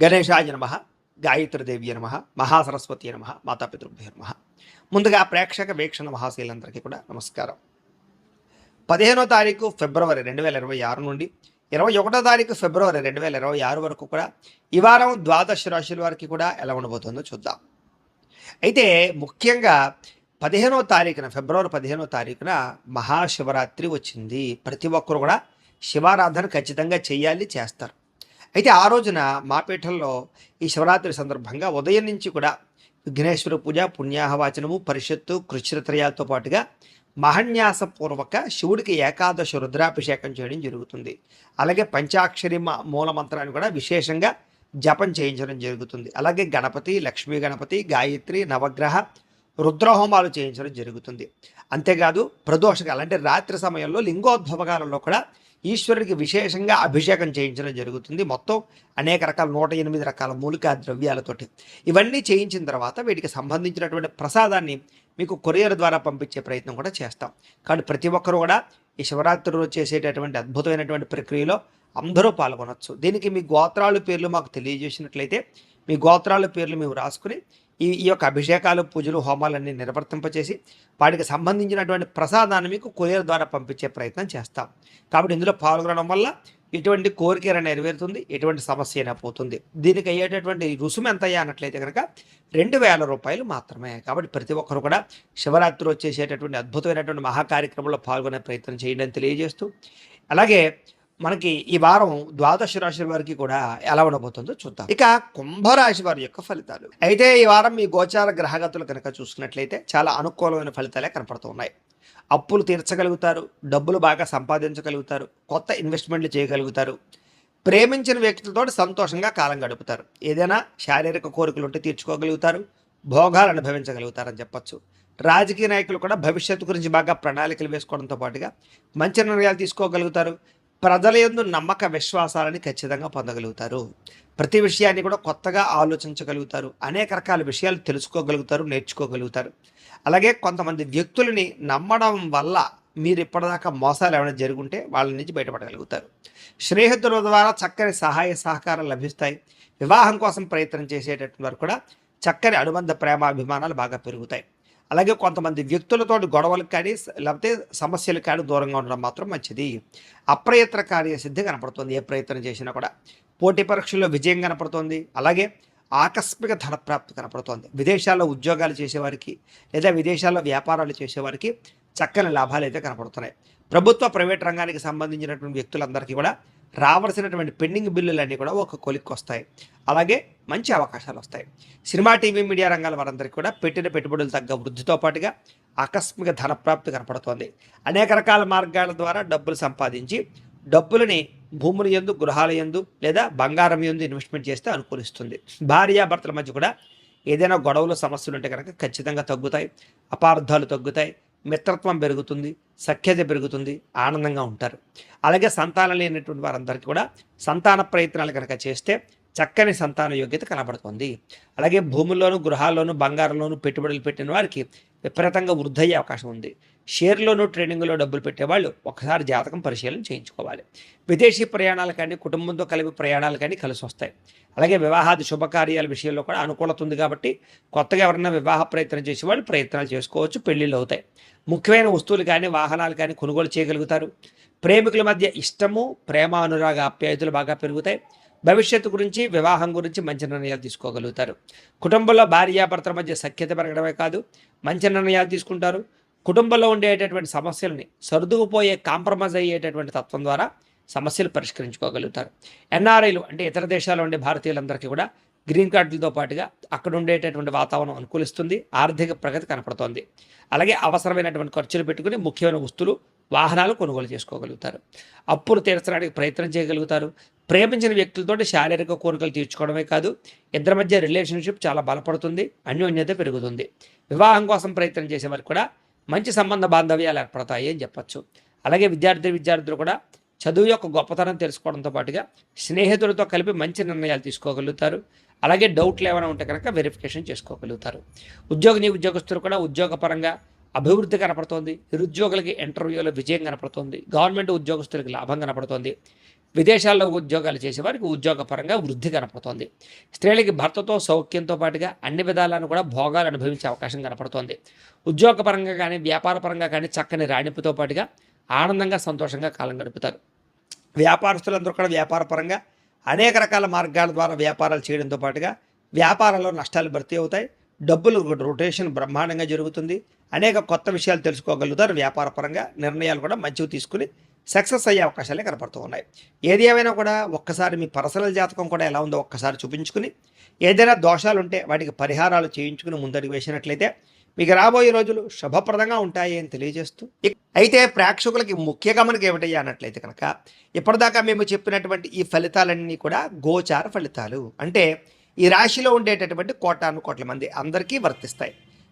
గణేశాయ నమ గాయత్రిదేవి నమ మహాసరస్వతి నమ మాతాపితృభ్య నమ. ముందుగా ప్రేక్షక వీక్షణ మహాశీలందరికీ కూడా నమస్కారం. పదిహేనో తారీఖు ఫిబ్రవరి రెండు వేల ఇరవై ఆరు నుండి ఇరవై ఒకటో తారీఖు ఫిబ్రవరి రెండు వేల ఇరవై ఆరు వరకు కూడా ఈ వారం ద్వాదశ రాశుల వారికి కూడా ఎలా ఉండబోతుందో చూద్దాం. అయితే ముఖ్యంగా పదిహేనో తారీఖున ఫిబ్రవరి పదిహేనో తారీఖున మహాశివరాత్రి వచ్చింది. ప్రతి ఒక్కరు కూడా శివారాధన ఖచ్చితంగా చేయాలి చేస్తారు. అయితే ఆ రోజున మాపీఠంలో ఈ శివరాత్రి సందర్భంగా ఉదయం నుంచి కూడా విఘ్నేశ్వర పూజ పుణ్యాహవాచనము పరిషత్తు కృష్ణత్రయాలతో పాటుగా మహన్యాసపూర్వక శివుడికి ఏకాదశ రుద్రాభిషేకం చేయడం జరుగుతుంది. అలాగే పంచాక్షరి మ- మూల మంత్రాన్ని కూడా విశేషంగా జపం చేయించడం జరుగుతుంది. అలాగే గణపతి లక్ష్మీ గణపతి గాయత్రి నవగ్రహ రుద్రహోమాలు చేయించడం జరుగుతుంది. అంతేకాదు ప్రదోషకాలు అంటే రాత్రి సమయంలో లింగోద్భవకాలంలో కూడా ఈశ్వరుడికి విశేషంగా అభిషేకం చేయించడం జరుగుతుంది. మొత్తం అనేక రకాల నూట ఎనిమిది రకాల మూలికా ద్రవ్యాలతోటి. ఇవన్నీ చేయించిన తర్వాత వీటికి సంబంధించినటువంటి ప్రసాదాన్ని మీకు కొరియర్ ద్వారా పంపించే ప్రయత్నం కూడా చేస్తాం. కానీ ప్రతి ఒక్కరూ కూడా ఈ శివరాత్రి రోజు చేసేటటువంటి అద్భుతమైనటువంటి ప్రక్రియలో అందరూ పాల్గొనవచ్చు దీనికి మీ గోత్రాలు పేర్లు మాకు తెలియజేసినట్లయితే మీ గోత్రాల పేర్లు మేము రాసుకుని ఈ ఈ యొక్క అభిషేకాలు పూజలు హోమాలన్నీ నిర్వర్తింపచేసి వాటికి సంబంధించినటువంటి ప్రసాదాన్ని మీకు కొరియర్ ద్వారా పంపించే ప్రయత్నం చేస్తాం. కాబట్టి ఇందులో పాల్గొనడం వల్ల ఎటువంటి కోరిక నెరవేరుతుంది ఎటువంటి సమస్య అయినా పోతుంది. దీనికి అయ్యేటటువంటి రుసుము ఎంత అయ్యా అన్నట్లయితే కనుక రెండు వేల రూపాయలు మాత్రమే. కాబట్టి ప్రతి ఒక్కరు కూడా శివరాత్రి వచ్చేసేటటువంటి అద్భుతమైనటువంటి మహా కార్యక్రమంలో పాల్గొనే ప్రయత్నం చేయండి అని తెలియజేస్తూ అలాగే మనకి ఈ వారం ద్వాదశ రాశి వారికి కూడా ఎలా ఉండబోతుందో చూద్దాం. ఇక కుంభరాశి వారి యొక్క ఫలితాలు. అయితే ఈ వారం మీ గోచార గ్రహగతులు కనుక చూసుకున్నట్లయితే చాలా అనుకూలమైన ఫలితాలే కనపడుతూ ఉన్నాయి. అప్పులు తీర్చగలుగుతారు డబ్బులు బాగా సంపాదించగలుగుతారు కొత్త ఇన్వెస్ట్మెంట్లు చేయగలుగుతారు ప్రేమించిన వ్యక్తులతో సంతోషంగా కాలం గడుపుతారు. ఏదైనా శారీరక కోరికలు ఉంటే తీర్చుకోగలుగుతారు భోగాలు అనుభవించగలుగుతారని చెప్పొచ్చు. రాజకీయ నాయకులు కూడా భవిష్యత్తు గురించి బాగా ప్రణాళికలు వేసుకోవడంతో పాటుగా మంచి నిర్ణయాలు తీసుకోగలుగుతారు. ప్రజల యందు నమ్మక విశ్వాసాలని ఖచ్చితంగా పొందగలుగుతారు. ప్రతి విషయాన్ని కూడా కొత్తగా ఆలోచించగలుగుతారు. అనేక రకాల విషయాలు తెలుసుకోగలుగుతారు నేర్చుకోగలుగుతారు. అలాగే కొంతమంది వ్యక్తులని నమ్మడం వల్ల మీరు ఇప్పటిదాకా మోసాలు ఏమైనా జరుగుంటే వాళ్ళ నుంచి బయటపడగలుగుతారు. స్నేహితుల ద్వారా చక్కని సహాయ సహకారాలు లభిస్తాయి. వివాహం కోసం ప్రయత్నం చేసేటటువంటి వారు కూడా చక్కని అనుబంధ ప్రేమాభిమానాలు బాగా పెరుగుతాయి. అలాగే కొంతమంది వ్యక్తులతో గొడవలకు కానీ లేకపోతే సమస్యలు కానీ దూరంగా ఉండడం మాత్రం మంచిది. అప్రయత్న కార్యసిద్ధి కనపడుతుంది. ఏ ప్రయత్నం చేసినా కూడా. పోటీ పరీక్షల్లో విజయం కనపడుతుంది. అలాగే ఆకస్మిక ధనప్రాప్తి కనపడుతోంది. విదేశాల్లో ఉద్యోగాలు చేసేవారికి లేదా విదేశాల్లో వ్యాపారాలు చేసేవారికి చక్కని లాభాలు అయితే కనపడుతున్నాయి. ప్రభుత్వ ప్రైవేట్ రంగానికి సంబంధించినటువంటి వ్యక్తులందరికీ కూడా రావాల్సినటువంటి పెండింగ్ బిల్లులన్నీ కూడా ఒక కొలిక్కి వస్తాయి. అలాగే మంచి అవకాశాలు వస్తాయి. సినిమా టీవీ మీడియా రంగాల వారందరికీ కూడా పెట్టిన పెట్టుబడులు తగ్గ వృద్ధితో పాటుగా ఆకస్మిక ధనప్రాప్తి కనపడుతోంది. అనేక రకాల మార్గాల ద్వారా డబ్బులు సంపాదించి డబ్బులని భూముల ఎందు గృహాల ఎందు లేదా బంగారం ఎందు ఇన్వెస్ట్మెంట్ చేస్తే అనుకూలిస్తుంది. భార్యాభర్తల మధ్య కూడా ఏదైనా గొడవలు సమస్యలు ఉంటే కనుక ఖచ్చితంగా తగ్గుతాయి. అపార్థాలు తగ్గుతాయి. మిత్రత్వం పెరుగుతుంది సఖ్యత పెరుగుతుంది ఆనందంగా ఉంటారు. అలాగే సంతానం లేనటువంటి వారందరికీ కూడా సంతాన ప్రయత్నాలు కనుక చేస్తే చక్కని సంతాన యోగ్యత కనబడుతుంది. అలాగే భూముల్లోనూ గృహాల్లోనూ బంగారంలోనూ పెట్టుబడులు పెట్టిన వారికి విపరీతంగా వృద్ధయ్యే అవకాశం ఉంది. షేర్లోనూ ట్రేడింగ్లో డబ్బులు పెట్టేవాళ్ళు ఒకసారి జాతకం పరిశీలన చేయించుకోవాలి. విదేశీ ప్రయాణాలు కానీ కుటుంబంతో కలిపి ప్రయాణాలు కానీ కలిసి వస్తాయి అలాగే వివాహాది శుభకార్యాల విషయంలో కూడా అనుకూలత ఉంది కాబట్టి కొత్తగా ఎవరైనా వివాహ ప్రయత్నం చేసేవాళ్ళు ప్రయత్నాలు చేసుకోవచ్చు పెళ్ళిళ్ళు అవుతాయి. ముఖ్యమైన వస్తువులు కానీ వాహనాలు కానీ కొనుగోలు చేయగలుగుతారు. ప్రేమికుల మధ్య ఇష్టము ప్రేమ అనురాగ ఆప్యాయతలు బాగా పెరుగుతాయి. భవిష్యత్తు గురించి వివాహం గురించి మంచి నిర్ణయాలు తీసుకోగలుగుతారు. కుటుంబంలో భార్యాభర్తల మధ్య సఖ్యత పెరగడమే కాదు మంచి నిర్ణయాలు తీసుకుంటారు. కుటుంబంలో ఉండేటటువంటి సమస్యలని సర్దుకుపోయే కాంప్రమైజ్ అయ్యేటటువంటి తత్వం ద్వారా సమస్యలు పరిష్కరించుకోగలుగుతారు. ఎన్ఆర్ఐలు అంటే ఇతర దేశాల్లో ఉండే భారతీయులందరికీ కూడా గ్రీన్ కార్డులతో పాటుగా అక్కడ ఉండేటటువంటి వాతావరణం అనుకూలిస్తుంది ఆర్థిక ప్రగతి కనపడుతోంది. అలాగే అవసరమైనటువంటి ఖర్చులు పెట్టుకుని ముఖ్యమైన వస్తువులు వాహనాలు కొనుగోలు చేసుకోగలుగుతారు. అప్పులు తీర్చడానికి ప్రయత్నం చేయగలుగుతారు. ప్రేమించిన వ్యక్తులతో శారీరక కోరికలు తీర్చుకోవడమే కాదు ఇద్దరి మధ్య రిలేషన్షిప్ చాలా బలపడుతుంది అన్యోన్యత పెరుగుతుంది. వివాహం కోసం ప్రయత్నం చేసే వారికి కూడా మంచి సంబంధ బాంధవ్యాలు ఏర్పడతాయి అని చెప్పొచ్చు. అలాగే విద్యార్థి విద్యార్థులు కూడా చదువు యొక్క గొప్పతనం తెలుసుకోవడంతో పాటుగా స్నేహితులతో కలిపి మంచి నిర్ణయాలు తీసుకోగలుగుతారు. అలాగే డౌట్లు ఏమైనా ఉంటే కనుక వెరిఫికేషన్ చేసుకోగలుగుతారు. ఉద్యోగిని ఉద్యోగస్తులు కూడా ఉద్యోగపరంగా అభివృద్ధి కనపడుతోంది. నిరుద్యోగులకి ఇంటర్వ్యూలో విజయం కనపడుతోంది. గవర్నమెంట్ ఉద్యోగస్తులకి లాభం కనపడుతోంది. విదేశాల్లో ఉద్యోగాలు చేసేవారికి ఉద్యోగపరంగా వృద్ధి కనపడుతోంది. స్త్రీలకి భర్తతో సౌఖ్యంతో పాటుగా అన్ని విధాలను కూడా భోగాలు అనుభవించే అవకాశం కనపడుతోంది. ఉద్యోగపరంగా కానీ వ్యాపారపరంగా కానీ చక్కని రాణింపుతో పాటుగా ఆనందంగా సంతోషంగా కాలం గడుపుతారు. వ్యాపారస్తులందరూ కూడా వ్యాపారపరంగా అనేక రకాల మార్గాల ద్వారా వ్యాపారాలు చేయడంతో పాటుగా వ్యాపారంలో నష్టాలు భర్తీ అవుతాయి. డబ్బులు రొటేషన్ బ్రహ్మాండంగా జరుగుతుంది. అనేక కొత్త విషయాలు తెలుసుకోగలుగుతారు. వ్యాపారపరంగా నిర్ణయాలు కూడా మంచివి తీసుకుని సక్సెస్ అయ్యే అవకాశాలే కనపడుతూ ఉన్నాయి. ఏది ఏమైనా కూడా ఒక్కసారి మీ పర్సనల్ జాతకం కూడా ఎలా ఉందో ఒక్కసారి చూపించుకుని ఏదైనా దోషాలు ఉంటే వాటికి పరిహారాలు చేయించుకుని ముందడుగు వేసినట్లయితే మీకు రాబోయే రోజులు శుభప్రదంగా ఉంటాయి అని తెలియజేస్తూ అయితే ప్రేక్షకులకి ముఖ్య గమనిక ఏమిటయ్యా అన్నట్లయితే కనుక ఇప్పటిదాకా మేము చెప్పినటువంటి ఈ ఫలితాలన్నీ కూడా గోచార ఫలితాలు. అంటే ఈ రాశిలో ఉండేటటువంటి కోటాను కోట్ల మంది అందరికీ వర్తిస్తాయి.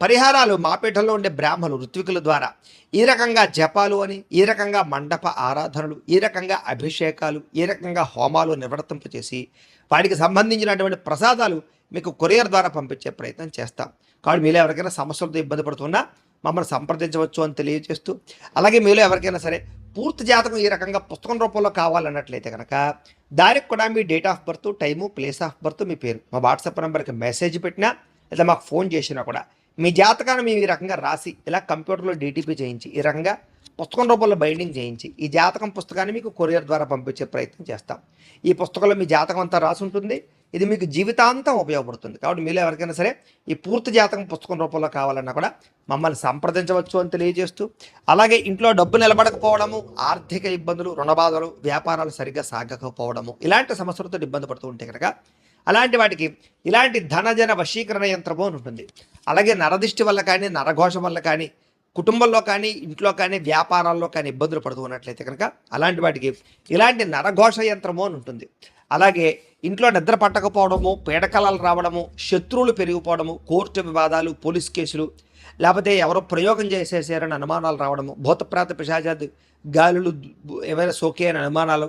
పరిహారాలు మాపేటలో ఉండే బ్రాహ్మణులు ఋత్వికుల ద్వారా. ఈ రకంగా జపాలు అని ఈ రకంగా మండప ఆరాధనలు ఈ రకంగా అభిషేకాలు ఈ రకంగా హోమాలు నిర్వర్తింపచేసి వాటికి సంబంధించినటువంటి ప్రసాదాలు మీకు కొరియర్ ద్వారా పంపించే ప్రయత్నం చేస్తాం. కాబట్టి మీలో ఎవరికైనా సమస్యలతో ఇబ్బంది పడుతున్నా మమ్మల్ని సంప్రదించవచ్చు అని తెలియజేస్తూ అలాగే మీలో ఎవరికైనా సరే పూర్తి జాతకం ఈ రకంగా పుస్తకం రూపంలో కావాలన్నట్లయితే కనుక దానికి కూడా మీ date of birth time place of birth మీ పేరు. మా వాట్సాప్ నెంబర్కి మెసేజ్ పెట్టినా లేదా మాకు ఫోన్ చేసినా కూడా మీ జాతకాన్ని మేము ఈ రకంగా రాసి ఇలా కంప్యూటర్లో డీటీపీ చేయించి ఈ రకంగా పుస్తకం రూపంలో బైండింగ్ చేయించి ఈ జాతకం పుస్తకాన్ని మీకు కొరియర్ ద్వారా పంపించే ప్రయత్నం చేస్తాం. ఈ పుస్తకంలో మీ జాతకం అంతా రాసి ఉంటుంది. ఇది మీకు జీవితాంతం ఉపయోగపడుతుంది. కాబట్టి మీరు ఎవరికైనా సరే ఈ పూర్తి జాతకం పుస్తకం రూపంలో కావాలన్నా కూడా మమ్మల్ని సంప్రదించవచ్చు అని తెలియజేస్తూ అలాగే ఇంట్లో డబ్బు నిలబడకపోవడము ఆర్థిక ఇబ్బందులు రుణబాధలు వ్యాపారాలు సరిగ్గా సాగకపోవడము ఇలాంటి సమస్యలతో ఇబ్బంది పడుతూ ఉంటే కనుక అలాంటి వాటికి ఇలాంటి ధనజన వశీకరణ యంత్రము అని ఉంటుంది. అలాగే నరదిష్టి వల్ల కానీ నరఘోష వల్ల కానీ కుటుంబంలో కానీ ఇంట్లో కానీ వ్యాపారాల్లో కానీ ఇబ్బందులు పడుతూ ఉన్నట్లయితే కనుక అలాంటి వాటికి ఇలాంటి నరఘోష యంత్రము అని ఉంటుంది. అలాగే ఇంట్లో నిద్ర పట్టకపోవడము పీడకలాలు రావడము శత్రువులు పెరిగిపోవడము కోర్టు వివాదాలు పోలీస్ కేసులు లేకపోతే ఎవరో ప్రయోగం చేసేసారని అనుమానాలు రావడము భూతప్రాత పిశాచాది గాలులు ఏమైనా సోకే అని అనుమానాలు